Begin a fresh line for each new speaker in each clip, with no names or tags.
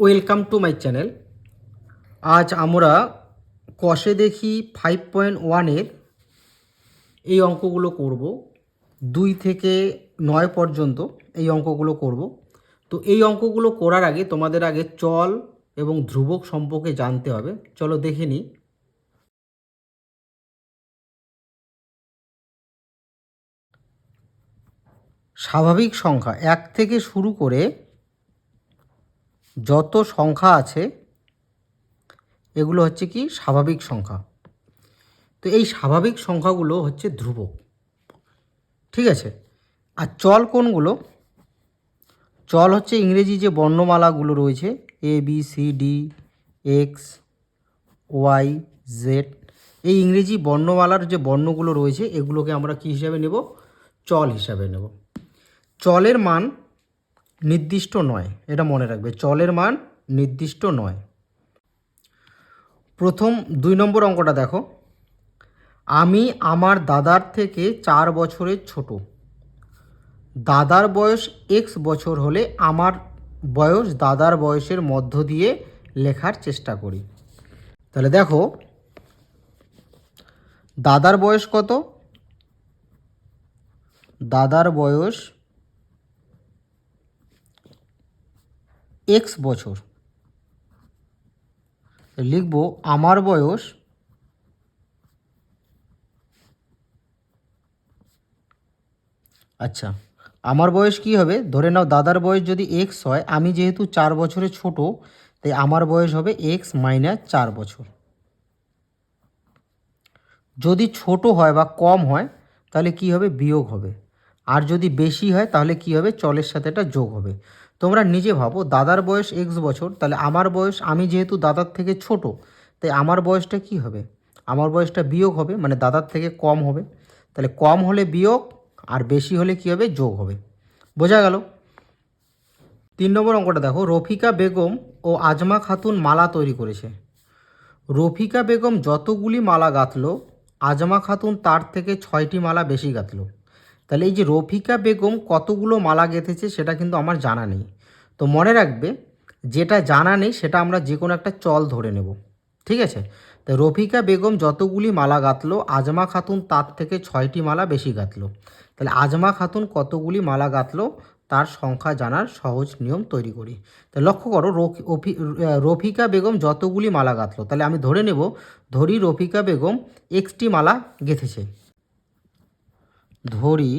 Welcome to my channel আজ আমরা কষে দেখি ফাইভ পয়েন্ট ওয়ানের এই অঙ্কগুলো করব। দুই থেকে নয় পর্যন্ত এই অঙ্কগুলো করব। তো এই অঙ্কগুলো করার আগে তোমাদের আগে চল এবং ধ্রুবক সম্পর্কে জানতে হবে। চলো দেখে নিই। স্বাভাবিক সংখ্যা এক থেকে শুরু করে যত সংখ্যা আছে, এগুলো হচ্ছে কি স্বাভাবিক সংখ্যা। তো এই স্বাভাবিক সংখ্যাগুলো হচ্ছে ধ্রুবক। ঠিক আছে? আর চল কোনগুলো চল হচ্ছে ইংরেজি যে বর্ণমালাগুলো রয়েছে A B C D X Y Z এই ইংরেজি বর্ণমালার যে বর্ণগুলো রয়েছে, এগুলোকে আমরা কী হিসাবে নেব? চল হিসাবে নেব। চলের মান নির্দিষ্ট নয়, এটা মনে রাখবে। চলের মান নির্দিষ্ট নয়। প্রথম দুই নম্বর অঙ্কটা দেখো। আমি আমার দাদার থেকে চার বছরের ছোট। দাদার বয়স এক্স বছর হলে আমার বয়স দাদার বয়সের মধ্য দিয়ে লেখার চেষ্টা করি। তাহলে দেখো, দাদার বয়স কত? দাদার বয়স এক্স বছর। লিখব আমার বয়স আচ্ছা আমার বয়স কি হবে? ধরে নাও দাদার বয়স যদি এক্স হয়, আমি যেহেতু চার বছরের ছোট, তাই আমার বয়স হবে এক্স মাইনাস চার বছর। যদি ছোট হয় বা কম হয়, তাহলে কি হবে? বিয়োগ হবে। আর যদি বেশি হয়, তাহলে কি হবে? চলের সাথে এটা যোগ হবে। তোমরা নিজে ভাবো, দাদার বয়স এক্স বছর, তাহলে আমার বয়স আমি যেহেতু দাদার থেকে ছোট, তাই আমার বয়সটা কি হবে? আমার বয়সটা বিয়োগ হবে মানে দাদার থেকে কম হবে। তাহলে কম হলে বিয়োগ, আর বেশি হলে কি হবে? যোগ হবে। বোঝা গেল? তিন নম্বর অঙ্কটা দেখো। রফিকা বেগম ও আজমা খাতুন মালা তৈরি করেছে। রফিকা বেগম যতগুলি মালা গাঁথল, আজমা খাতুন তার থেকে ছয়টি মালা বেশি গাঁথলো। তাহলে এই যে রফিকা বেগম কতগুলো মালা গেঁথেছে সেটা কিন্তু আমার জানা নেই। তো মনে রাখবে, যেটা জানা নেই সেটা আমরা যে কোনো একটা চল ধরে নেব। ঠিক আছে? তো রফিকা বেগম যতগুলি মালা গাঁথলো, আজমা খাতুন তার থেকে ছয়টি মালা বেশি গাঁথলো। তাহলে আজমা খাতুন কতগুলি মালা গাঁথলো, তার সংখ্যা জানার সহজ নিয়ম তৈরি করি। তো লক্ষ্য করো রফিকা বেগম যতগুলি মালা গাঁথলো, তাহলে আমি ধরে নেব, ধরি রফিকা বেগম এক্সটি মালা গেঁথেছে। ধরি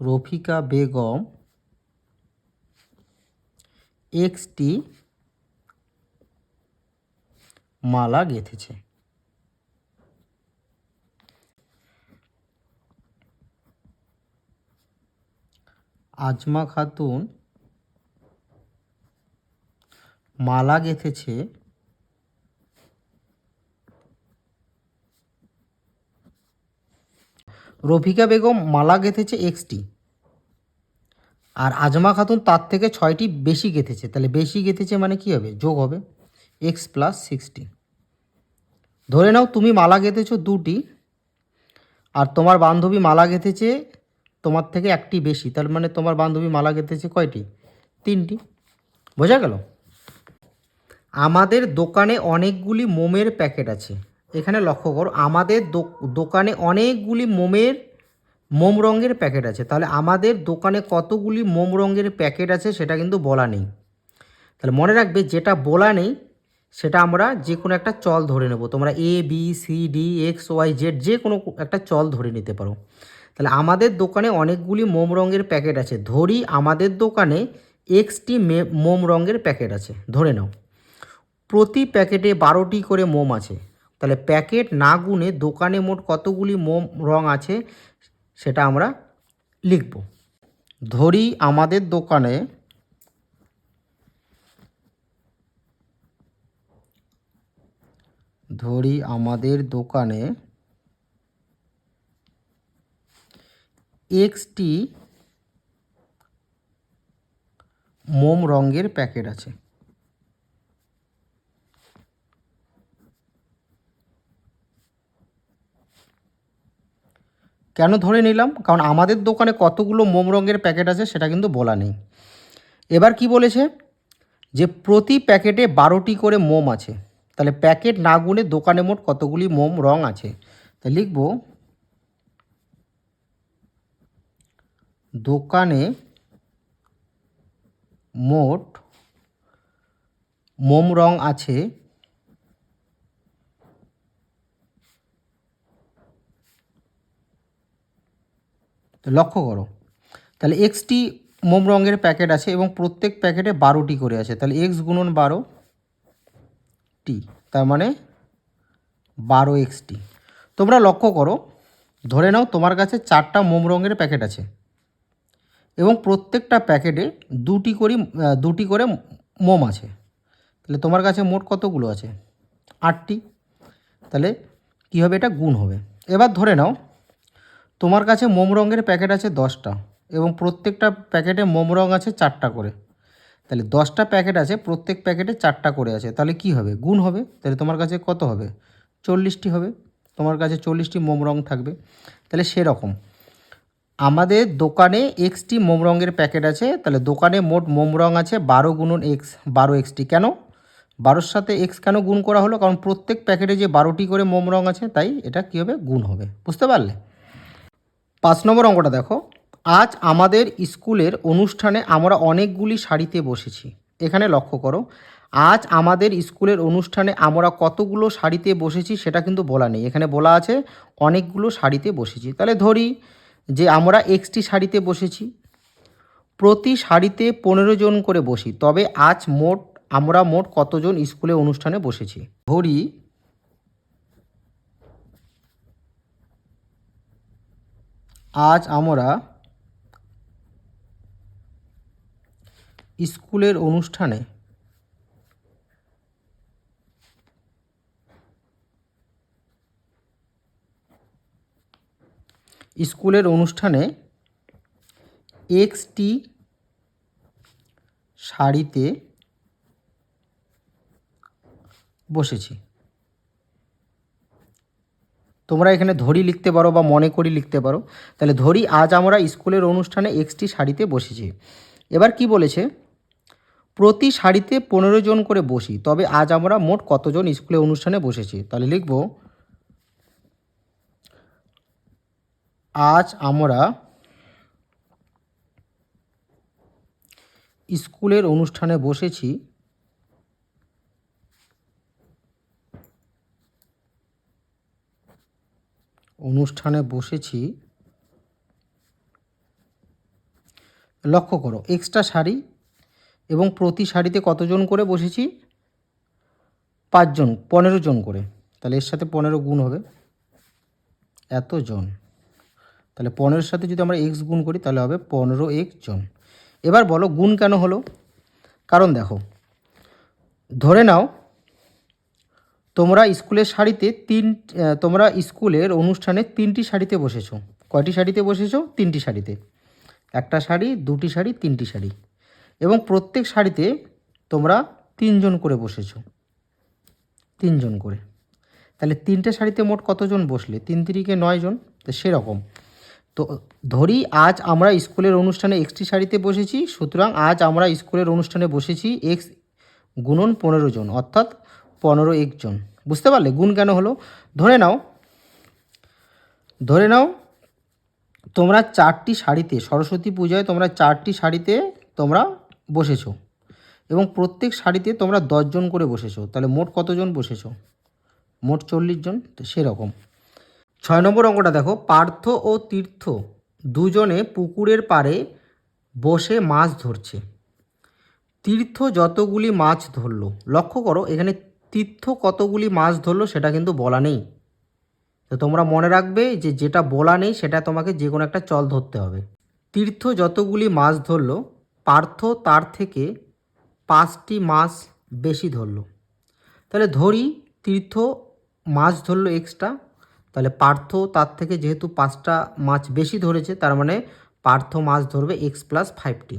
রফিকা বেগম এক্সটি মালা গেঁথেছে। আজমা খাতুন মালা গেঁথেছে রফিকা বেগম মালা গেঁথেছে এক্সটি। আর আজমা খাতুন তার থেকে ছয়টি বেশি গেঁথেছে। তাহলে বেশি গেঁথেছে মানে কি হবে? যোগ হবে। এক্স প্লাস সিক্সটি ধরে নাও তুমি মালা গেঁথেছো দুটি, আর তোমার বান্ধবী মালা গেঁথেছে তোমার থেকে একটি বেশি। তার মানে তোমার বান্ধবী মালা গেঁথেছে কয়টি? তিনটি। বোঝা গেল? আমাদের দোকানে অনেকগুলি মোমের প্যাকেট আছে। এখানে লক্ষ্য করো, আমাদের দোকানে অনেকগুলি মোমের, মোম রঙের প্যাকেট আছে। তাহলে আমাদের দোকানে কতগুলি মোম রঙের প্যাকেট আছে সেটা কিন্তু বলা নেই। তাহলে মনে রাখবে, যেটা বলা নেই, সেটা আমরা যে কোনো একটা চল ধরে নেব। তোমরা A B C D X Y Z যে কোনো একটা চল ধরে নিতে পারো। তাহলে আমাদের দোকানে অনেকগুলি মোম রঙের প্যাকেট আছে। ধরি আমাদের দোকানে এক্সটি মোম রঙের প্যাকেট আছে। ধরে নাও, প্রতি প্যাকেটে বারোটি করে মোম আছে। তাহলে প্যাকেট না গুনে দোকানে মোট কতগুলি মোম রং আছে সেটা আমরা লিখব। ধরি আমাদের দোকানে ধরি আমাদের দোকানে এক্সটি মোম রঙের প্যাকেট আছে। কেন ধরে নিলাম? কারণ আমাদের দোকানে কতগুলো মোম রঙের প্যাকেট আছে সেটা কিন্তু বলা নেই। এবার কি বলেছে? যে প্রতি প্যাকেটে বারোটি করে মোম আছে। তাহলে প্যাকেট না গুনে দোকানে মোট কতগুলি মোম রং আছে? তা লিখব। দোকানে মোট মোম রং আছে লক্ষ্য করো। তাহলে এক্সটি মোম রঙের প্যাকেট আছে এবং প্রত্যেক প্যাকেটে বারোটি করে আছে। তাহলে এক্স গুণন বারো টি, তার মানে বারো এক্স টি। তোমরা লক্ষ্য করো, ধরে নাও তোমার কাছে চারটা মোম রঙের প্যাকেট আছে এবং প্রত্যেকটা প্যাকেটে দুটি করে দুটি করে মোম আছে। তাহলে তোমার কাছে মোট কতগুলো আছে? আটটি। তাহলে কী হবে? এটা গুণ হবে। এবার ধরে নাও তোমার কাছে মোম রঙের প্যাকেট আছে দশটা এবং প্রত্যেকটা প্যাকেটে মোম রঙ আছে চারটা করে। তাহলে দশটা প্যাকেট আছে, প্রত্যেক প্যাকেটে চারটা করে আছে। তাহলে কি হবে? গুণ হবে? তাহলে তোমার কাছে কত হবে? চল্লিশটি হবে। তোমার কাছে চল্লিশটি মোম রঙ থাকবে। তাহলে সেরকম। আমাদের দোকানে এক্সটি মোম রঙের প্যাকেট আছে। তাহলে দোকানে মোট মোম রঙ আছে বারো গুণন এক্স, বারো এক্সটি। কেন? বারোর সাথে এক্স কেন গুণ করা হলো? কারণ প্রত্যেক প্যাকেটে যে বারোটি করে মোম রঙ আছে, তাই এটা কী হবে? গুণ হবে। বুঝতে পারলে? পাঁচ নম্বর অঙ্কটা দেখো। আজ আমাদের স্কুলের অনুষ্ঠানে আমরা অনেকগুলি শাড়িতে বসেছি। এখানে লক্ষ্য করো, আজ আমাদের স্কুলের অনুষ্ঠানে আমরা কতগুলো শাড়িতে বসেছি সেটা কিন্তু বলা নেই। এখানে বলা আছে অনেকগুলো শাড়িতে বসেছি। তাহলে ধরি যে আমরা এক্সটি শাড়িতে বসেছি। প্রতি শাড়িতে পনেরো জন করে বসি, তবে আজ মোট, আমরা মোট কতজন স্কুলে অনুষ্ঠানে বসেছি? ধরি আজ আমরা স্কুলের অনুষ্ঠানে স্কুলের অনুষ্ঠানে এক্সটি শাড়িতে বসেছি। তোমরা এখানে ধরি লিখতে পারো বা মনে করি লিখতে পারো। তাহলে ধরি আজ আমরা স্কুলের অনুষ্ঠানে এক্সটি শাড়িতে বসেছি। এবার কি বলেছে? প্রতি শাড়িতে পনেরো জন করে বসি, তবে আজ আমরা মোট কতজন স্কুলে অনুষ্ঠানে বসেছি? তাহলে লিখব, আজ আমরা স্কুলের অনুষ্ঠানে বসেছি অনুষ্ঠানে বসেছি। লক্ষ্য করো এক্সট্রা শাড়ি এবং প্রতি শাড়িতে কতজন করে বসেছি? পাঁচজন, পনেরো জন করে। তাহলে এর সাথে পনেরো গুণ হবে। এতজন। তাহলে পনেরোর সাথে যদি আমরা এক্স গুণ করি, তাহলে হবে পনেরো এক্স জন। এবার বলো, গুণ কেন হলো? কারণ দেখো, ধরে নাও তোমরা স্কুলের শাড়িতে তিন তোমরা স্কুলের অনুষ্ঠানে তিনটি শাড়িতে বসেছো। কয়টি শাড়িতে বসেছো? তিনটি শাড়িতে। একটা শাড়ি, দুটি শাড়ি, তিনটি শাড়ি। এবং প্রত্যেক শাড়িতে তোমরা তিনজন করে বসেছো। তিনজন করে। তাহলে তিনটে শাড়িতে মোট কতজন বসলে? তিন তিরিকে নয়জন তো সেরকম। তো ধরি আজ আমরা স্কুলের অনুষ্ঠানে এক্সটি শাড়িতে বসেছি, সুতরাং আজ আমরা স্কুলের অনুষ্ঠানে বসেছি এক্স গুণন পনেরো জন। অর্থাৎ পনেরো একজন বুঝতে পারলে? গুণ কেন হলো? ধরে নাও ধরে নাও, তোমরা চারটি শাড়িতে সরস্বতী পূজায় তোমরা চারটি শাড়িতে তোমরা বসেছো এবং প্রত্যেক শাড়িতে তোমরা দশজন করে বসেছো। তাহলে মোট কতজন বসেছো? মোট চল্লিশ জন? তো সেরকম। ছয় নম্বর অঙ্কটা দেখো, পার্থ ও তীর্থ দুজনে পুকুরের পাড়ে বসে মাছ ধরছে। তীর্থ যতগুলি মাছ ধরলো, লক্ষ্য করো, এখানে তীর্থ কতগুলি মাছ ধরলো সেটা কিন্তু বলা নেই। তো তোমরা মনে রাখবে যে যেটা বলা নেই সেটা তোমাকে যে কোনো একটা চল ধরতে হবে। তীর্থ যতগুলি মাছ ধরলো, পার্থ তার থেকে পাঁচটি মাছ বেশি ধরলো। তাহলে ধরি তীর্থ মাছ ধরলো এক্সট্রা তাহলে পার্থ তার থেকে যেহেতু পাঁচটা মাছ বেশি ধরেছে, তার মানে পার্থ মাছ ধরবে এক্স প্লাস ফাইভটি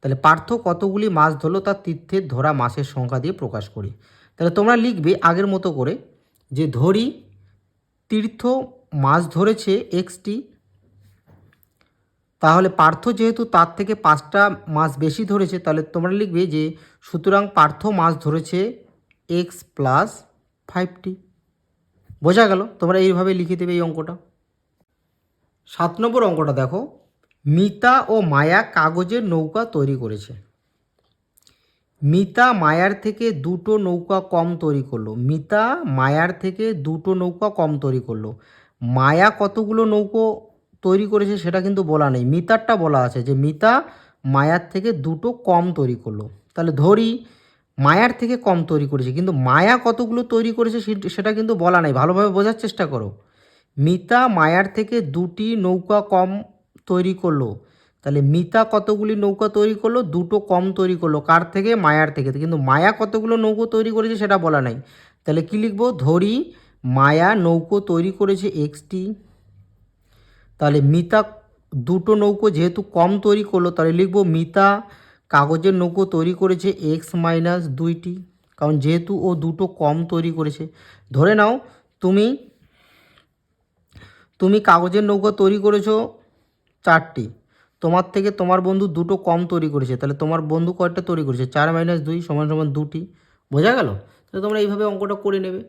তাহলে পার্থ কতগুলি মাছ ধরলো তার তীর্থের ধরা মাছের সংখ্যা দিয়ে প্রকাশ করি। তাহলে তোমরা লিখবে আগের মতো করে যে ধরি তীর্থ মাছ ধরেছে এক্সটি। তাহলে পার্থ যেহেতু তার থেকে পাঁচটা মাস বেশি ধরেছে, তাহলে তোমরা লিখবে যে সুতরাং পার্থ মাস ধরেছে এক্স প্লাস ফাইভটি বোঝা গেল? তোমরা এইভাবে লিখে দেবে এই অঙ্কটা। সাত নম্বর অঙ্কটা দেখো। মিতা ও মায়া কাগজের নৌকা তৈরি করেছে। মিতা মায়ার থেকে দুটো নৌকা কম তৈরি করল। মিতা মায়ার থেকে দুটো নৌকা কম তৈরি করল। মায়া কতগুলো নৌকো তৈরি করেছে সেটা কিন্তু বলা নেই। মিতারটা বলা আছে যে মিতা মায়ার থেকে দুটো কম তৈরি করল। তাহলে ধরি মায়ার থেকে কম তৈরি করেছে, কিন্তু মায়া কতগুলো তৈরি করেছে সেটা কিন্তু বলা নাই। ভালোভাবে বোঝার চেষ্টা করো। মিতা মায়ার থেকে দুটি নৌকা কম তৈরি করল। তাহলে মিতা কতগুলি নৌকা তৈরি করল? দুটো কম তৈরি করল। কার থেকে? মায়ার থেকে। কিন্তু মায়া কতগুলো নৌকো তৈরি করেছে সেটা বলা নাই। তাহলে কি লিখব? ধরি, মায়া নৌকো তৈরি করেছে এক্সটি। তাহলে মিতা দুটো নৌকো যেহেতু কম তৈরি করল, তাহলে লিখব মিতা কাগজের নৌকো তৈরি করেছে এক্স মাইনাস দুইটি। কারণ যেহেতু ও দুটো কম তৈরি করেছে। ধরে নাও, তুমি তুমি কাগজের নৌকো তৈরি করেছ চারটি। তোমার থেকে তোমার বন্ধু দুটো কম তৈরি করেছে, তাহলে তোমার বন্ধু কয়টা তৈরি করেছে, চার মাইনাস দুই সমান সমান দুটি, বোঝা গেল? তাহলে তোমরা এইভাবে অঙ্কটা করে নেবে।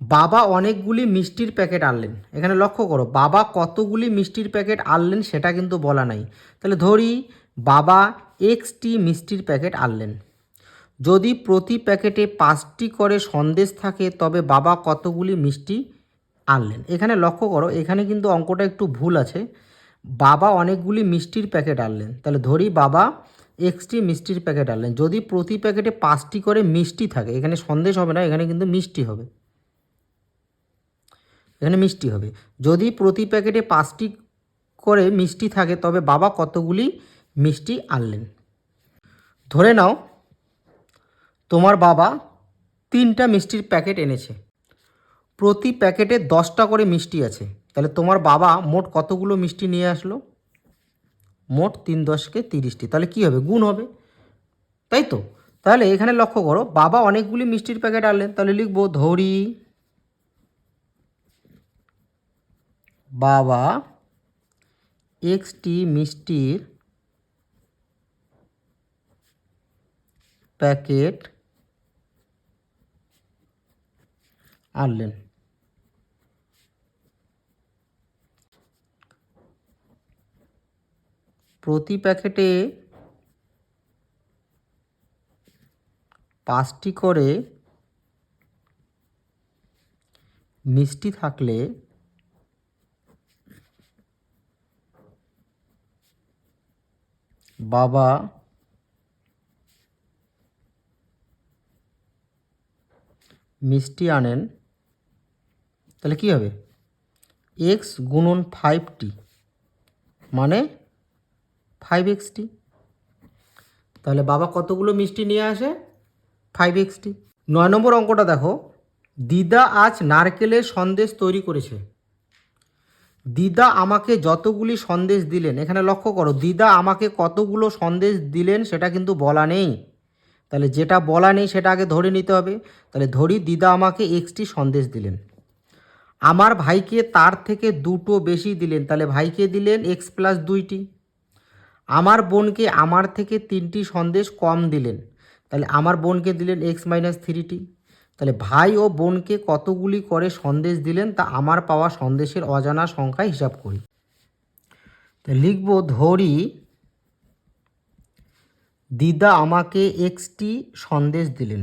বাবা অনেকগুলি মিষ্টির প্যাকেট আনলেন, এখানে লক্ষ্য করো, বাবা কতগুলি মিষ্টির প্যাকেট আনলেন সেটা কিন্তু বলা নাই। তাহলে ধরি, বাবা এক্সটি মিষ্টির প্যাকেট আনলেন। যদি প্রতি প্যাকেটে পাঁচটি করে সন্দেশ থাকে, তবে বাবা কতগুলি মিষ্টি আনলেন? এখানে লক্ষ্য করো, এখানে কিন্তু অঙ্কটা একটু ভুল আছে। বাবা অনেকগুলি মিষ্টির প্যাকেট আনলেন। তাহলে ধরি বাবা এক্সটি মিষ্টির প্যাকেট আনলেন। যদি প্রতি প্যাকেটে পাঁচটি করে মিষ্টি থাকে, এখানে সন্দেশ হবে না, এখানে কিন্তু মিষ্টি হবে। এখানে মিষ্টি হবে। যদি প্রতি প্যাকেটে পাঁচটি করে মিষ্টি থাকে, তবে বাবা কতগুলি মিষ্টি আনলেন? ধরে নাও, তোমার বাবা তিনটা মিষ্টির প্যাকেট এনেছে। প্রতি প্যাকেটে দশটা করে মিষ্টি আছে। তাহলে তোমার বাবা মোট কতগুলো মিষ্টি নিয়ে আসলো? মোট তিন দশকে তিরিশটি। তাহলে কি হবে? গুণ হবে। তাই তো? তাহলে এখানে লক্ষ্য করো, বাবা অনেকগুলি মিষ্টির প্যাকেট আনলেন। তাহলে লিখব ধরি। বাবা এক্সটি মিষ্টির প্যাকেট আনলেন। প্রতি প্যাকেটে পাঁচটি করে মিষ্টি থাকলে বাবা মিষ্টি আনেন। তাহলে কি হবে? এক্স গুণন ফাইভ টি মানে ফাইভ এক্সটি তাহলে বাবা কতগুলো মিষ্টি নিয়ে আসে? ফাইভ এক্সটি নয় নম্বর অঙ্কটা দেখো। দিদা আজ নারকেলের সন্দেশ তৈরি করেছে। দিদা আমাকে যতগুলি সন্দেশ দিলেন, এখানে লক্ষ্য করো, দিদা আমাকে কতগুলো সন্দেশ দিলেন সেটা কিন্তু বলা নেই। তাহলে যেটা বলা নেই সেটা আগে ধরে নিতে হবে। তাহলে ধরি দিদা আমাকে এক্সটি সন্দেশ দিলেন। আমার ভাইকে তার থেকে দুটো বেশি দিলেন, তাহলে ভাইকে দিলেন এক্স প্লাস দুইটি। আমার বোনকে আমার থেকে তিনটি সন্দেশ কম দিলেন। তাহলে আমার বোনকে দিলেন এক্স মাইনাস থ্রিটি তাহলে ভাই ও বোনকে কতগুলি করে সন্দেশ দিলেন তা আমার পাওয়া সন্দেশের অজানা সংখ্যা হিসাব করি। তা লিখব, ধরি, দিদা আমাকে এক্সটি সন্দেশ দিলেন।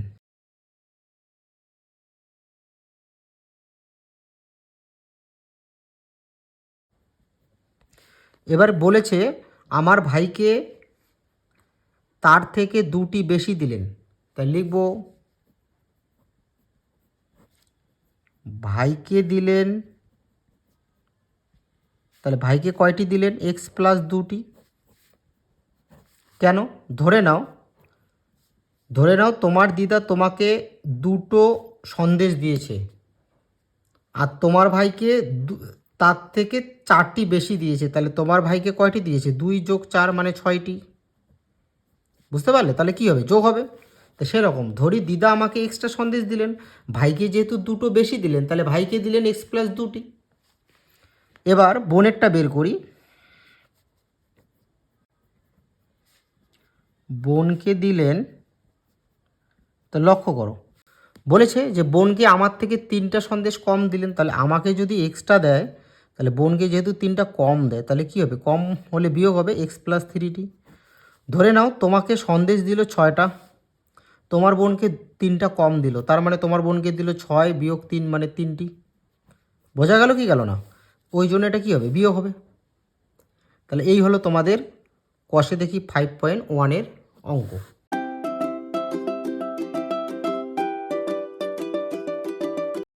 এবার বলেছে আমার ভাইকে তার থেকে দুটি বেশি দিলেন। তাই লিখব, ভাইকে দিলেন, তাহলে ভাইকে কয়টি দিলেন? এক্স প্লাস দুটি। কেন? ধরে নাও ধরে নাও তোমার দিদা তোমাকে দুটো সন্দেশ দিয়েছে। আর তোমার ভাইকে তার থেকে চারটি বেশি দিয়েছে, তাহলে তোমার ভাইকে কয়টি দিয়েছে? দুই যোগ চার মানে ছয়টি। বুঝতে পারলে? তাহলে কি হবে? যোগ হবে। তো সেরকম। ধরি দিদা আমাকে এক্সট্রা সন্দেশ দিলেন, ভাইকে যেহেতু দুটো বেশি দিলেন, তাহলে ভাইকে দিলেন এক্স প্লাস দুটি। এবার বোনেরটা বের করি। বোনকে দিলেন, তো লক্ষ্য করো। বলেছে যে, বোনকে আমার থেকে তিনটা সন্দেশ কম দিলেন, তাহলে আমাকে যদি এক্সট্রা দেয় তাহলে বোনকে যেহেতু তিনটা কম দেয়, তাহলে কী হবে? কম হলে বিয়োগ হবে এক্স প্লাস থ্রিটি ধরে নাও, তোমাকে সন্দেশ দিল ছয়টা, তোমার বোনকে তিনটা কম দিল, তার মানে তোমার বোনকে দিল ছয় বিয়োগ তিন মানে তিনটি। বোঝা গেল কি গেল না? ওই জন্য এটা কী হবে? বিয়োগ হবে। তাহলে এই হলো তোমাদের কষে দেখি ফাইভ পয়েন্ট ওয়ানের অঙ্ক।